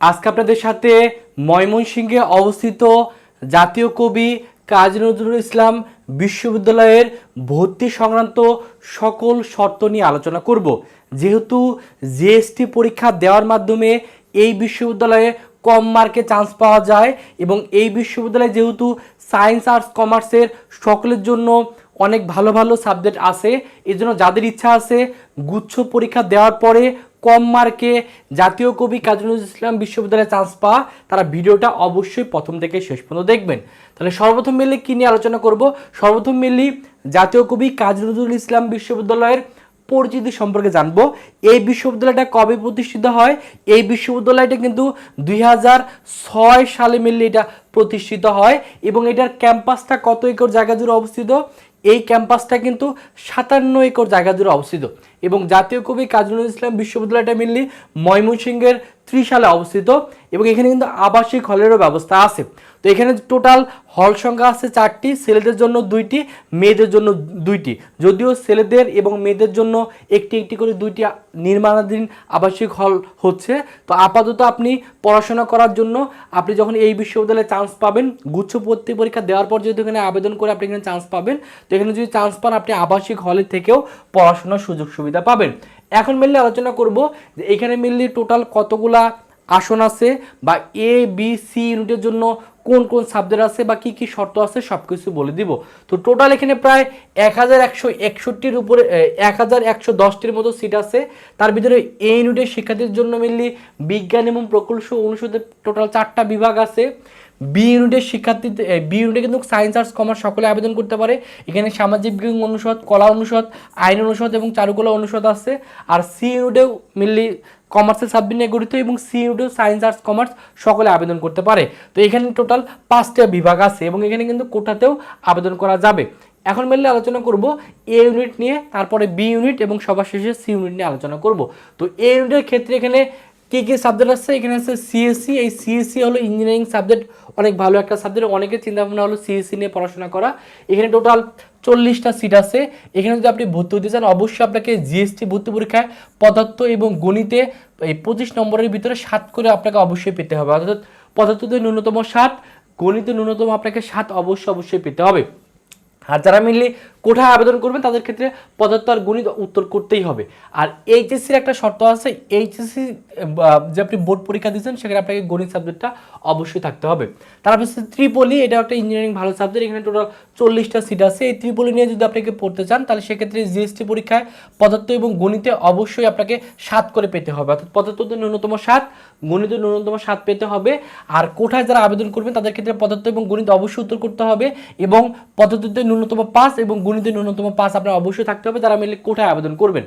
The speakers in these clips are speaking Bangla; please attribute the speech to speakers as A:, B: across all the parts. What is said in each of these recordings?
A: আজকে আপনাদের সাথে ময়মনসিংহে অবস্থিত জাতীয় কবি কাজী নজরুল ইসলাম বিশ্ববিদ্যালয়ের ভর্তি সংক্রান্ত সকল শর্ত নিয়ে আলোচনা করব। যেহেতু জিএসটি পরীক্ষা দেওয়ার মাধ্যমে এই বিশ্ববিদ্যালয়ে কম মার্কে চান্স পাওয়া যায় এবং এই বিশ্ববিদ্যালয়ে যেহেতু সায়েন্স, আর্টস, কমার্সের সকলের জন্য অনেক ভালো ভালো সাবজেক্ট আছে এই জন্য যাদের ইচ্ছা আছে গুচ্ছ পরীক্ষা দেওয়ার পরে কম মার্কে জাতীয় কবি কাজী নজরুল ইসলাম বিশ্ববিদ্যালয়ে চান্স পাওয়া তারা ভিডিওটা অবশ্যই প্রথম থেকে শেষ পর্যন্ত দেখবেন। তাহলে সর্বপ্রথম মিললে কী নিয়ে আলোচনা করব? সর্বপ্রথম মিললি জাতীয় কবি কাজী নজরুল ইসলাম বিশ্ববিদ্যালয়ের পরিচিতি সম্পর্কে জানব। এই বিশ্ববিদ্যালয়টা কবে প্রতিষ্ঠিত হয়? এই বিশ্ববিদ্যালয়টা কিন্তু দুই সালে মিললে এটা প্রতিষ্ঠিত হয় এবং এটার ক্যাম্পাসটা কত একর জায়গা জুড়ে অবস্থিত? এই ক্যাম্পাসটা কিন্তু সাতান্ন একর জায়গা জুড়ে অবস্থিত। এবং জাতীয় কবি কাজী নজরুল ইসলাম বিশ্ববিদ্যালয়টা মিললি ময়মনসিংহের ত্রিশালে অবস্থিত। এবং এখানে কিন্তু আবাসিক হলেরও ব্যবস্থা আছে। তো এখানে টোটাল হল সংখ্যা আছে চারটি, ছেলেদের জন্য দুইটি, মেয়েদের জন্য দুইটি। যদিও ছেলেদের এবং মেয়েদের জন্য একটি একটি করে দুইটি নির্মাণাধীন আবাসিক হল হচ্ছে, তো আপাতত আপনি পড়াশোনা করার জন্য আপনি যখন এই বিশ্ববিদ্যালয়ে চান্স পাবেন, গুচ্ছ ভর্তি পরীক্ষা দেওয়ার পর যেহেতু এখানে আবেদন করে আপনি এখানে চান্স পাবেন, তো এখানে যদি চান্স পান আপনি আবাসিক হলে থেকেও পড়াশোনার সুযোগ সুবিধা পাবেন। এখন মেনলি আলোচনা করব যে এখানে মেনলি টোটাল কতগুলা আসন আছে বা এ বি সি ইউনিটের জন্য কোন কোন সাবজেক্ট আছে বা কি কি শর্ত আছে সব কিছু বলে দিব। তো টোটাল এখানে প্রায় এক হাজার একশো একষট্টির উপরে এক হাজার একশো দশটির মতো সিট আছে। তার ভিতরে এ ইউনিটের শিক্ষার্থীর জন্য মেনলি বিজ্ঞান এবং প্রকৌশল অনুষদের টোটাল চারটা বিভাগ আছে। বি ইউনিটের শিক্ষার্থী বি ইউনিটে কিন্তু সায়েন্স আর্টস কমার্স সকলে আবেদন করতে পারে। এখানে সামাজিক বিজ্ঞান অনুষদ, কলা অনুষদ, আইন অনুষদ এবং চারুকলা অনুষদ আছে। আর সি ইউনিটেও মেনলি কমার্সের সাবজেক্ট নিয়ে গঠিত এবং সি ইউনিটেও সায়েন্স, আর্টস, কমার্স সকলে আবেদন করতে পারে। তো এখানে টোটাল পাঁচটা বিভাগ আছে এবং এখানে কিন্তু কোটাতেও আবেদন করা যাবে। এখন মেনলি আলোচনা করব এ ইউনিট নিয়ে, তারপরে বি ইউনিট এবং সবার শেষে সি ইউনিট নিয়ে আলোচনা করব। তো এ ইউনিটের ক্ষেত্রে এখানে কী কী সাবজেক্ট আছে? এখানে আছে সিএসসি এই সিএসসি হলো ইঞ্জিনিয়ারিং সাবজেক্ট অনেক ভালো একটা সাবজেক্ট অনেকের চিন্তা ভাবনা হলো সিএসসি নিয়ে পড়াশোনা করা। এখানে টোটাল চল্লিশটা সিট আছে। এখানে যদি আপনি ভর্তি হতে চান, অবশ্যই আপনাকে জিএসটি ভর্তি পরীক্ষায় পদার্থ এবং গণিতে এই পঁচিশ নম্বরের ভিতরে সাত করে আপনাকে অবশ্যই পেতে হবে। অর্থাৎ পদার্থতে ন্যূনতম সাত গণিতে ন্যূনতম আপনাকে সাত অবশ্যই অবশ্যই পেতে হবে। আর যারা মিললে কোথায় আবেদন করবেন, তাদের ক্ষেত্রে পদার্থ আর গণিত উত্তর করতেই হবে। আর এইচএসসির একটা শর্ত আছে এইচএসসি যে আপনি বোর্ড পরীক্ষা দিচ্ছেন সেখানে আপনাকে গণিত সাবজেক্টটা অবশ্যই থাকতে হবে। তারপর হচ্ছে ত্রিপলি, এটা একটা ইঞ্জিনিয়ারিং ভালো সাবজেক্ট এখানে টোটাল চল্লিশটা সিট আছে। এই ত্রিপলি নিয়ে যদি আপনাকে পড়তে চান, তাহলে সেক্ষেত্রে জিএসটি পরীক্ষায় পদার্থ এবং গণিতে অবশ্যই আপনাকে সাত করে পেতে হবে। অর্থাৎ পদার্থতে ন্যূনতম সাত গণিতে ন্যূনতম সাত পেতে হবে। আর কোথায় যারা আবেদন করবেন, তাদের ক্ষেত্রে পদার্থ এবং গণিত অবশ্যই উত্তর করতে হবে এবং পদার্থতে ন্যূনতম পাস এবং গণিতে ন্যূনতম পাস আপনার অবশ্যই থাকতে হবে, যারা মিলে কোথায় আবেদন করবেন।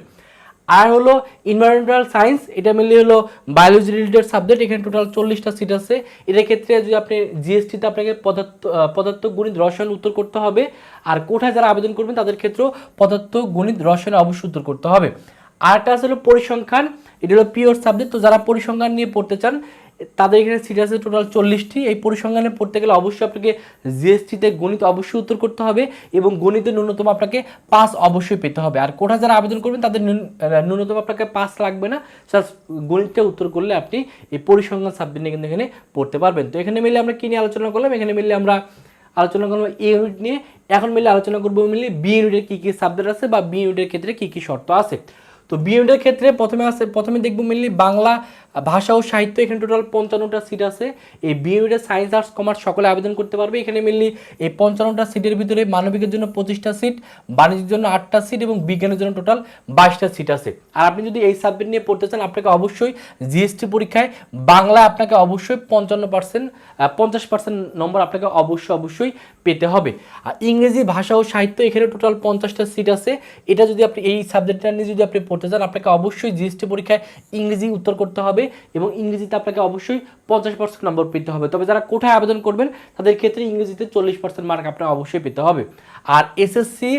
A: আর হলো ইনভারমেন্টাল সায়েন্স এটা মিলে হলো বায়োলজি রিলেটেড সাবজেক্ট এখানে টোটাল চল্লিশটা সিট আছে। এটার ক্ষেত্রে যদি আপনি জিএসটিতে আপনাকে পদার্থ পদার্থ, গণিত, রসায়ন উত্তর করতে হবে। আর কোথায় যারা আবেদন করবেন, তাদের ক্ষেত্রেও পদার্থ, গণিত, রসায়ন অবশ্যই উত্তর করতে হবে। আরেকটা আছে হলো পরিসংখ্যান, এটা হলো পিওর সাবজেক্ট তো যারা পরিসংখ্যান নিয়ে পড়তে চান, তাদের এখানে সিট আছে টোটাল চল্লিশটি। এই পরিসংখ্যানে পড়তে গেলে অবশ্যই আপনাকে জিএসটিতে গণিত অবশ্যই উত্তর করতে হবে এবং গণিতে ন্যূনতম আপনাকে পাস অবশ্যই পেতে হবে। আর কোটা যারা আবেদন করবেন, তাদের ন্যূনতম আপনাকে পাস লাগবে না। জাস্ট গণিতটা উত্তর করলে আপনি এই পরিসংখ্যান সাবজেক্ট নিয়ে কিন্তু এখানে পড়তে পারবেন। তো এখানে মিলে আমরা কী নিয়ে আলোচনা করলাম? এখানে মিলে আমরা আলোচনা করব এ ইউনিট নিয়ে। এখন মিলে আলোচনা করব মিলে বি ইউনিটের কী কী সাবজেক্ট আছে বা বি ইউনিটের ক্ষেত্রে কী কী শর্ত আছে? তো বিএমডের ক্ষেত্রে প্রথমে আছে প্রথমে দেখব মেনলি বাংলা ভাষা ও সাহিত্য, এখানে টোটাল পঞ্চান্নটা সিট আছে। এই বি ইউনিটের সায়েন্স আর্টস কমার্স সকলে আবেদন করতে পারবে। এখানে মেনলি এই পঞ্চান্নটা সিটের ভিতরে মানবিকের জন্য পঁচিশটা সিট বাণিজ্যের জন্য আটটা সিট এবং বিজ্ঞানের জন্য টোটাল বাইশটা সিট আছে। আর আপনি যদি এই সাবজেক্ট নিয়ে পড়তে চান, আপনাকে অবশ্যই জিএসটি পরীক্ষায় বাংলা আপনাকে অবশ্যই পঞ্চান্ন পার্সেন্ট পঞ্চাশ পার্সেন্ট নম্বর আপনাকে অবশ্যই অবশ্যই পেতে হবে। আর ইংরেজি ভাষা ও সাহিত্য, এখানে টোটাল পঞ্চাশটা সিট আছে। এটা যদি আপনি এই সাবজেক্টটা নিয়ে যদি আপনি পড়তে চান, আপনাকে অবশ্যই জিএসটি পরীক্ষায় ইংরেজি উত্তর করতে হবে। এবং ইংরেজিতে আপনাকে অবশ্যই পঞ্চাশ পার্সেন্ট নম্বর পেতে হবে। তবে যারা কোথায় আবেদন করবেন, তাদের ক্ষেত্রে ইংরেজিতে চল্লিশ পার্সেন্ট মার্ক আপনার অবশ্যই পেতে হবে। আর এসএসসি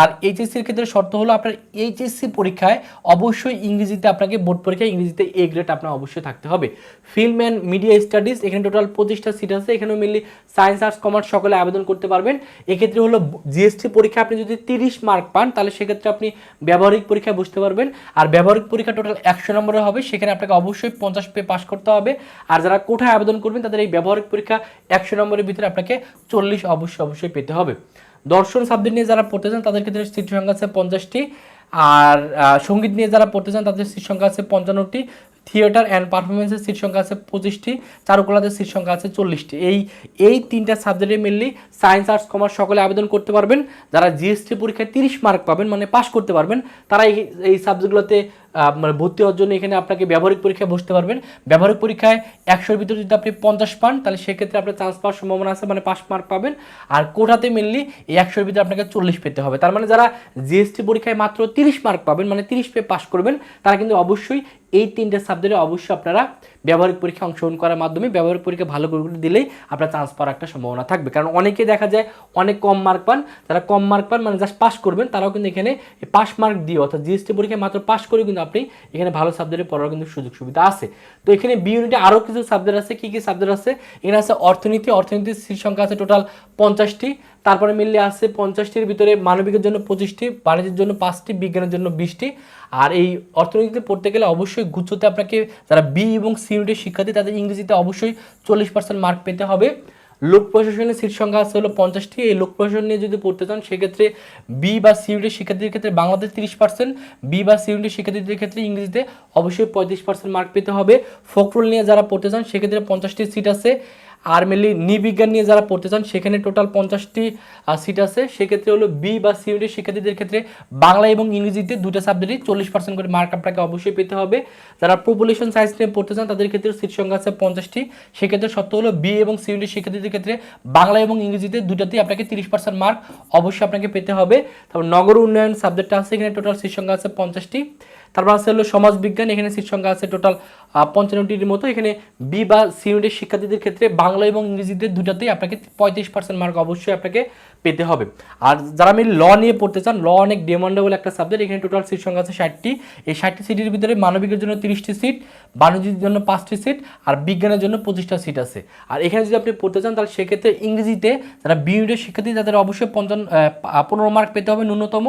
A: আর এইচএসসির ক্ষেত্রে শর্ত হলো আপনার এইচএসসি পরীক্ষায় অবশ্যই ইংরেজিতে আপনাকে বোর্ড পরীক্ষায় ইংরেজিতে এ গ্রেড আপনার অবশ্যই থাকতে হবে। ফিল্ম অ্যান্ড মিডিয়া স্টাডিজ এখানে টোটাল পঁচিশটা সিট আছে। এখানেও মেনলি সায়েন্স আর্টস কমার্স সকলে আবেদন করতে পারবেন। এক্ষেত্রে হলো জিএসটি পরীক্ষা আপনি যদি তিরিশ মার্ক পান, তাহলে সেক্ষেত্রে আপনি ব্যবহারিক পরীক্ষায় বসতে পারবেন। আর ব্যবহারিক পরীক্ষা টোটাল একশো নম্বরে হবে। সেখানে আপনাকে অবশ্যই পঞ্চাশ পে পাস করতে হবে। আর যারা কোথায় আবেদন করবেন, তাদের এই ব্যবহারিক পরীক্ষা একশো নম্বরের ভিতরে আপনাকে চল্লিশ অবশ্যই অবশ্যই পেতে হবে। দর্শন সাবজেক্ট নিয়ে যারা পড়তে চান, তাদের ক্ষেত্রে সিট সংখ্যা আছে পঞ্চাশটি। আর সংগীত নিয়ে যারা পড়তে চান, তাদের সিট সংখ্যা আছে পঞ্চান্নটি। থিয়েটার অ্যান্ড পারফরমেন্সের সিট সংখ্যা আছে পঁচিশটি। চারুকলাতে সিট সংখ্যা আছে চল্লিশটি। এই এই তিনটা সাবজেক্টে মেনলি সায়েন্স আর্টস কমার্স সকলে আবেদন করতে পারবেন। যারা জিএসটি পরীক্ষায় তিরিশ মার্ক পাবেন মানে পাস করতে পারবেন, তারা এই সাবজেক্টগুলোতে মানে ভর্তি হওয়ার জন্য এখানে আপনাকে ব্যবহারিক পরীক্ষায় বসতে পারবেন। ব্যবহারিক পরীক্ষায় একশোর ভিতরে যদি আপনি পঞ্চাশ পান, তাহলে সেক্ষেত্রে আপনার চান্স পাওয়ার সম্ভাবনা আছে মানে পাস মার্ক পাবেন। আর কোটাতে মেনলি এই একশোর ভিতরে আপনাকে চল্লিশ পেতে হবে। তার মানে যারা জিএসটি পরীক্ষায় মাত্র তিরিশ মার্ক পাবেন মানে তিরিশ পেয়ে পাস করবেন, তারা কিন্তু অবশ্যই এই তিনটে সাবজেক্টে অবশ্যই আপনারা ব্যবহারিক পরীক্ষা অংশগ্রহণ করার মাধ্যমে ব্যবহারিক পরীক্ষা ভালো করে দিলেই আপনার চান্স পাওয়ার একটা সম্ভাবনা থাকবে। কারণ অনেকে দেখা যায় অনেক কম মার্ক পান, যারা কম মার্ক পান মানে জাস্ট পাস করবেন, তারাও কিন্তু এখানে পাস মার্ক দিয়ে, অর্থাৎ জিএসটি পরীক্ষায় মাত্র পাস করে কিন্তু আপনি এখানে ভালো সাবজেক্টে পড়ার কিন্তু সুযোগ সুবিধা আছে। তো এখানে বি ইউনিটে আরও কিছু সাবজেক্ট আছে, কী কী সাবজেক্ট আছে? এখানে আছে অর্থনীতি, অর্থনীতির সংখ্যা আছে টোটাল পঞ্চাশটি। তারপরে মিললে আছে পঞ্চাশটির ভিতরে মানবিকের জন্য পঁচিশটি, বাণিজ্যের জন্য পাঁচটি, বিজ্ঞানের জন্য বিশটি। আর এই অর্থনীতিতে পড়তে গেলে অবশ্যই গুচ্ছতে আপনাকে যারা বি এবং সি ইউনিটের শিক্ষার্থী, তাদের ইংরেজিতে অবশ্যই চল্লিশ পার্সেন্ট মার্ক পেতে হবে। লোক প্রশাসনের সিট সংখ্যা আছে হলো পঞ্চাশটি। এই লোক প্রশাসন নিয়ে যদি পড়তে চান, সেক্ষেত্রে বি বা সি ইউনিটের শিক্ষার্থীদের ক্ষেত্রে বাংলাদেশ তিরিশ পার্সেন্ট বি বা সি ইউনিটের শিক্ষার্থীদের ক্ষেত্রে ইংরেজিতে অবশ্যই পঁয়ত্রিশ পার্সেন্ট মার্ক পেতে হবে। ফোকরোল নিয়ে যারা পড়তে চান, সেক্ষেত্রে পঞ্চাশটি সিট আছে। আর মেনলি নৃবিজ্ঞান নিয়ে যারা পড়তে চান, সেখানে টোটাল পঞ্চাশটি সিট আছে। সেক্ষেত্রে হলো বি বা সি শিক্ষার্থীদের ক্ষেত্রে বাংলা এবং ইংরেজিতে দুটো সাবজেক্টই চল্লিশ পার্সেন্ট করে মার্ক আপনাকে অবশ্যই পেতে হবে। যারা পপুলেশন সায়েন্স নিয়ে পড়তে চান, তাদের ক্ষেত্রে সিট সংখ্যা আছে পঞ্চাশটি। সেক্ষেত্রে সত্য হলো বি এবং সি শিক্ষার্থীদের ক্ষেত্রে বাংলা এবং ইংরেজিতে দুটাতেই আপনাকে তিরিশ পার্সেন্ট মার্ক অবশ্যই আপনাকে পেতে হবে। তারপর নগর উন্নয়ন সাবজেক্টটা আছে, এখানে টোটাল সিট সংখ্যা আছে পঞ্চাশটি। তারপর আছে হলো সমাজ বিজ্ঞান এখানে সিট সংখ্যা আছে টোটাল পঞ্চান্নটির মতো। এখানে বি বা সি ইউনিটের শিক্ষার্থীদের ক্ষেত্রে বাংলা এবং ইংরেজিতে দুটাতেই আপনাকে পঁয়ত্রিশ পার্সেন্ট মার্ক অবশ্যই আপনাকে পেতে হবে। আর যারা আমি ল নিয়ে পড়তে চান ল অনেক ডিমান্ডেবল একটা সাবজেক্ট এখানে টোটাল সিট সংখ্যা আছে ষাটটি। এই ষাটটি সিটের ভিতরে মানবিকের জন্য তিরিশটি সিট বাণিজ্যের জন্য পাঁচটি সিট আর বিজ্ঞানের জন্য পঁচিশটা সিট আছে। আর এখানে যদি আপনি পড়তে চান, তাহলে সেক্ষেত্রে ইংরেজিতে যারা বি ইউনিটের শিক্ষার্থী, তাদের অবশ্যই পঞ্চান্ন পনেরো মার্ক পেতে হবে ন্যূনতম।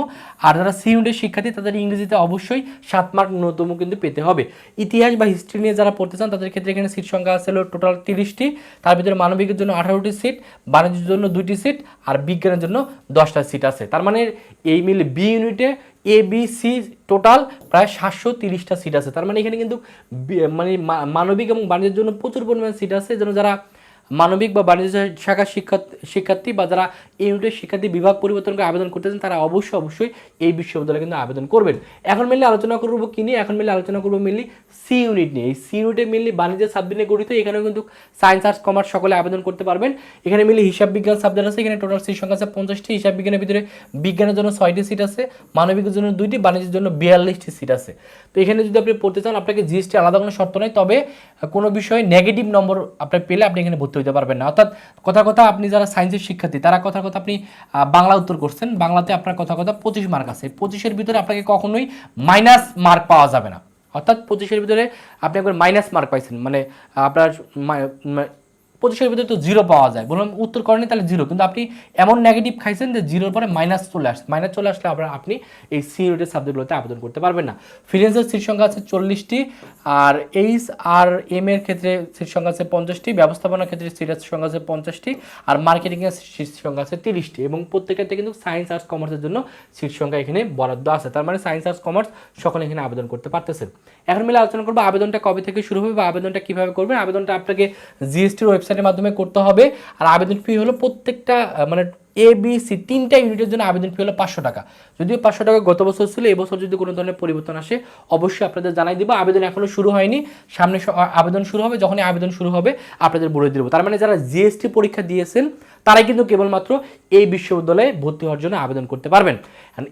A: আর যারা সি ইউনিটের শিক্ষার্থী, তাদের ইংরেজিতে অবশ্যই সাত মার্ক ন্যূনতম কিন্তু পেতে হবে। ইতিহাস বা হিস্ট্রি নিয়ে যারা পড়তে চান, তাদের ক্ষেত্রে এখানে সিট সংখ্যা আছে টোটাল তিরিশটি। তার ভিতরে মানবিকের জন্য আঠারোটি সিট বাণিজ্যের জন্য দুইটি সিট আর বিজ্ঞানের জন্য দশটা সিট আছে। তার মানে এই মিলে বি ইউনিটে এ বি সি টোটাল প্রায় সাতশো তিরিশটা সিট আছে। তার মানে এখানে কিন্তু মানে মানবিক এবং বাণিজ্যের জন্য প্রচুর পরিমাণে সিট আছে। যেন যারা মানবিক বা বাণিজ্য শাখার শিক্ষার্থী শিক্ষার্থী বা যারা ইউনিটের শিক্ষার্থী বিভাগ পরিবর্তন করে আবেদন করতেছেন, তারা অবশ্যই অবশ্যই এই বিশ্ববিদ্যালয়ে কিন্তু আবেদন করবেন। এখন মেনলি আলোচনা করব কি নিয়ে? এখন মেনলি আলোচনা করব মেনলি সি ইউনিট নিয়ে। এই সি ইউনিটে মেনলি বাণিজ্য সাবজেক্ট নিয়ে গঠিত, এখানেও কিন্তু সায়েন্স আর্টস কমার্স সকলে আবেদন করতে পারবেন। এখানে মেনলি হিসাব বিজ্ঞান সাবজেক্ট আছে, এখানে টোটাল সিট সংখ্যা আছে, পঞ্চাশটি হিসাব বিজ্ঞানের ভিতরে বিজ্ঞানের জন্য ছয়টি সিট আছে, মানবিকের জন্য দুইটি, বাণিজ্যের জন্য বিয়াল্লিশটি সিট আছে। তো এখানে যদি আপনি পড়তে চান, আপনাকে জিএসটি আলাদা কোনো শর্ত নেই, তবে কোনো বিষয়ে নেগেটিভ নম্বর আপনি পেলে আপনি এখানে ভর্তি হতে পারবেন না। অর্থাৎ কথা কথা আপনি যারা সায়েন্সের শিক্ষার্থী, তারা কথা কথা আপনি বাংলা উত্তর করছেন, বাংলাতে আপনার কথা কথা পঁচিশ মার্ক আছে। পঁচিশের ভিতরে আপনাকে কখনোই মাইনাস মার্ক পাওয়া যাবে না। অর্থাৎ পঁচিশের ভিতরে আপনি একবার মাইনাস মার্ক পাইছেন। মানে আপনার পঁচিশের ভিতরে তো জিরো পাওয়া যায়। বললাম, উত্তর করেনি তাহলে জিরো কিন্তু আপনি এমন নেগেটিভ খাইছেন যে জিরোর পরে মাইনাস চলে আসছে মাইনাস চলে আসলে আপনার আপনি এই সি ইউনিটের সাবজেক্টগুলোতে আবেদন করতে পারবেন না। ফিনান্সের সিট সংখ্যা আছে চল্লিশটি, আর এইচ আর এম এর ক্ষেত্রে সিট সংখ্যা আছে পঞ্চাশটি, ব্যবস্থাপনার ক্ষেত্রে সিট সংখ্যা আছে পঞ্চাশটি, আর মার্কেটিংয়ের সিট সংখ্যা আছে তিরিশটি। এবং প্রত্যেকটা কিন্তু সায়েন্স আর্টস কমার্সের জন্য সিট সংখ্যা এখানে বরাদ্দ আছে। তার মানে সায়েন্স আর্টস কমার্স সকলে এখানে আবেদন করতে পারতেছেন এখন মিলে আলোচনা করব, আবেদনটা কবে থেকে শুরু হবে বা আবেদনটা কীভাবে করবেন? আবেদনটা আপনাকে জিএসটির ওয়েবসাইটের মাধ্যমে করতে হবে। আর আবেদন ফি হলো প্রত্যেকটা মানে এ বি সি তিনটা ইউনিটের জন্য আবেদন ফি হলো পাঁচশো টাকা। যদিও পাঁচশো টাকা গত বছর ছিল এবছর যদি কোনো ধরনের পরিবর্তন আসে, অবশ্যই আপনাদের জানাই দিব। আবেদন এখনও শুরু হয়নি। সামনে আবেদন শুরু হবে, যখনই আবেদন শুরু হবে, আপনাদের বলে দিব। তার মানে যারা জিএসটি পরীক্ষা দিয়েছেন তারাই কিন্তু কেবলমাত্র এই বিশ্ববিদ্যালয়ে ভর্তি হওয়ার জন্য আবেদন করতে পারবেন।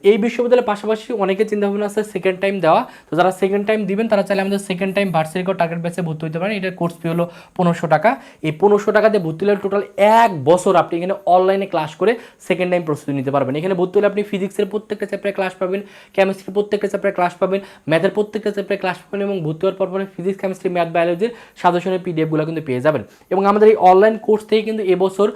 A: এই বিশ্ববিদ্যালয়ের পাশাপাশি অনেকের চিন্তা ভাবনা আছে সেকেন্ড টাইম দেওয়া। তো যারা সেকেন্ড টাইম দিবেন, তারা চাইলে আমাদের সেকেন্ড টাইম ভার্সিটি টার্গেট ব্যাচে ভর্তি হতে পারেন। এটার কোর্স ফি হলো পনেরোশো টাকা। এই পনেরোশো টাকা দিয়ে ভর্তি হলে টোটাল এক বছর আপনি এখানে অনলাইনে ক্লাস করে সেকেন্ড টাইম প্রস্তুতি নিতে পারবেন। এখানে ভর্তি হলে আপনি ফিজিক্সের প্রত্যেকটা চ্যাপ্টারে ক্লাস পাবেন কেমিস্ট্রির প্রত্যেকটা চ্যাপ্টারে ক্লাস পাবেন ম্যাথের প্রত্যেকটা চ্যাপ্টারে ক্লাস পাবেন এবং ভর্তি হওয়ার পর পরে ফিজিক্স কেমিস্ট্রি ম্যাথ বায়োলজির সাজেশনের পিডিএফগুলো কিন্তু পেয়ে যাবেন। এবং আমাদের এই অনলাইন কোর্স থেকে কিন্তু এবছর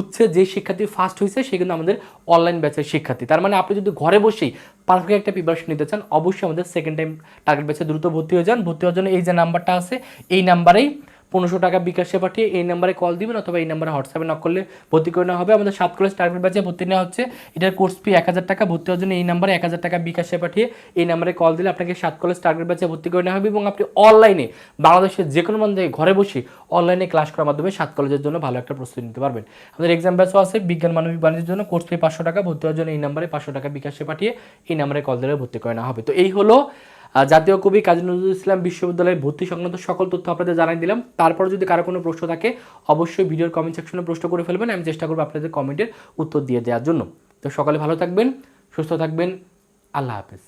A: গুচ্ছে যে শিক্ষার্থী ফার্স্ট হয়েছে, সে কিন্তু আমাদের অনলাইন ব্যাচের শিক্ষার্থী। তার মানে আপনি যদি ঘরে বসেই পারফেক্ট একটা প্রিপারেশন নিতে চান, অবশ্যই আমাদের সেকেন্ড টাইম টার্গেট ব্যাচে দ্রুত ভর্তি হয়ে যান। ভর্তি হওয়ার জন্য এই যে নাম্বারটা আছে, এই নাম্বারেই পনেরোশো টাকা বিকাশে পাঠিয়ে এই নাম্বারে কল দিবেন অথবা এই নাম্বারে হোয়াটসঅ্যাপে নক করলে ভর্তি করে নেওয়া হবে। আমাদের সাত কলেজ টার্গেট ব্যাচে ভর্তি নেওয়া হচ্ছে। এটার কোর্স ফি এক হাজার টাকা। ভর্তি হওয়ার জন্য এই নাম্বারে এক হাজার টাকা বিকাশে পাঠিয়ে এই নাম্বারে কল দিলে আপনাকে সাত কলেজ টার্গেট ব্যাচে ভর্তি করে নেওয়া হবে এবং আপনি অনলাইনে বাংলাদেশের যে কোনো মন্দিরে ঘরে বসে অনলাইনে ক্লাস করার মাধ্যমে সাত কলেজের জন্য ভালো একটা প্রস্তুতি নিতে পারবেন। আমাদের এক্সাম ব্যাচও আছে। বিজ্ঞান, মানবিক, বাণিজ্যের জন্য কোর্স ফি পাঁচশো টাকা। ভর্তি হওয়ার জন্য এই নাম্বারে পাঁচশো টাকা বিকাশে পাঠিয়ে এই নাম্বারে কল দিলে ভর্তি করে নেওয়া হবে। তো এই হলো জাতীয় কবি কাজী নজরুল ইসলাম বিশ্ববিদ্যালয়ের ভর্তি সংক্রান্ত সকল তথ্য আপনাদের জানাই দিলাম। তারপর যদি কারও কোনো প্রশ্ন থাকে, অবশ্যই ভিডিওর কমেন্ট সেকশনে প্রশ্ন করে ফেলবেন। আমি চেষ্টা করব আপনাদের কমেন্টের উত্তর দিয়ে দেওয়ার জন্য। তো সকালে ভালো থাকবেন, সুস্থ থাকবেন। আল্লাহ হাফেজ।